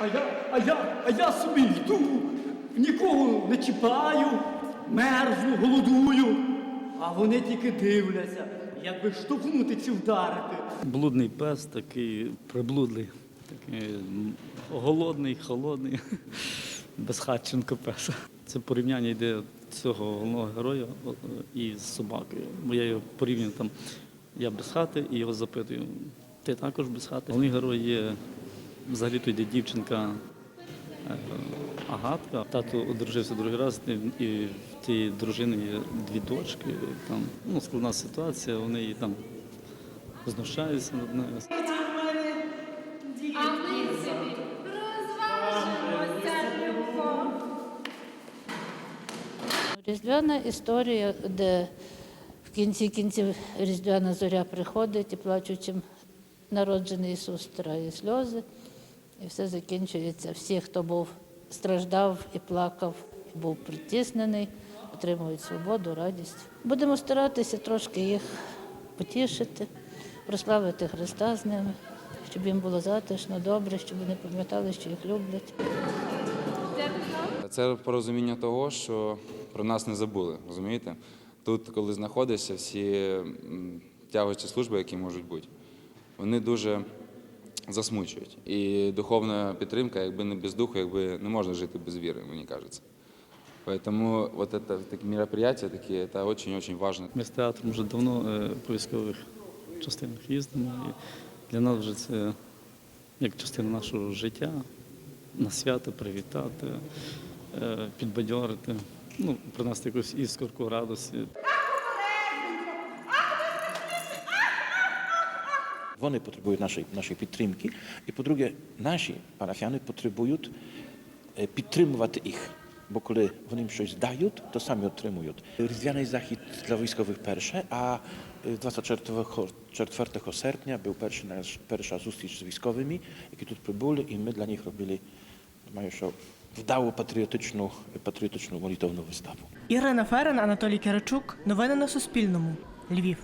А я, а я, а я собі йду, нікого не чіпаю, мерзну, голодую. А вони тільки дивляться, як би штовхнути чи вдарити. Блудний пес, такий приблудлий, такий голодний, холодний, безхатченко пес. Це порівняння йде цього головного героя із собакою. Бо я його порівнюю там, я без хати і його запитую, ти також без хати. Головний герой є взагалі то йде дівчинка е, Агатка. Тато одружився другий раз, і- в тієї дружини є дві дочки. Там ну, складна ситуація, вони її там знущаються над нею. Різдвяна історія, де в кінці кінців Різдвяна зоря приходить і плачучим народжений Ісус стирає сльози, і все закінчується. Всі, хто був страждав і плакав, був притіснений, отримують свободу, радість. Будемо старатися трошки їх потішити, прославити Христа з ними, щоб їм було затишно, добре, щоб вони пам'ятали, що їх люблять. Це порозуміння того, що про нас не забули, розумієте? Тут, коли знаходишся, всі тягучі служби, які можуть бути, вони дуже засмучують. І духовна підтримка, якби не без духу, якби не можна жити без віри, мені кажеться. Поэтому вот это такие мероприятия такие, это очень-очень важно. Ми з театром вже давно е, по військових частинах їздимо. І для нас вже це як частина нашого життя, на свято привітати, е, підбадьорити, ну, принести якусь іскорку радості. Вони потребують нашої, нашої підтримки. І по-друге, наші парафіяни потребують е, підтримувати їх. Бо коли вони їм щось дають, то самі отримують. Різдвяний захід для військових перше, а е, 24 4 серпня був перший наш, перша зустріч з військовими, які тут прибули, і ми для них робили, думаю, що вдалу патріотичну, патріотичну молитовну виставу. Ірина Ферен, Анатолій Киричук. Новини на Суспільному. Львів.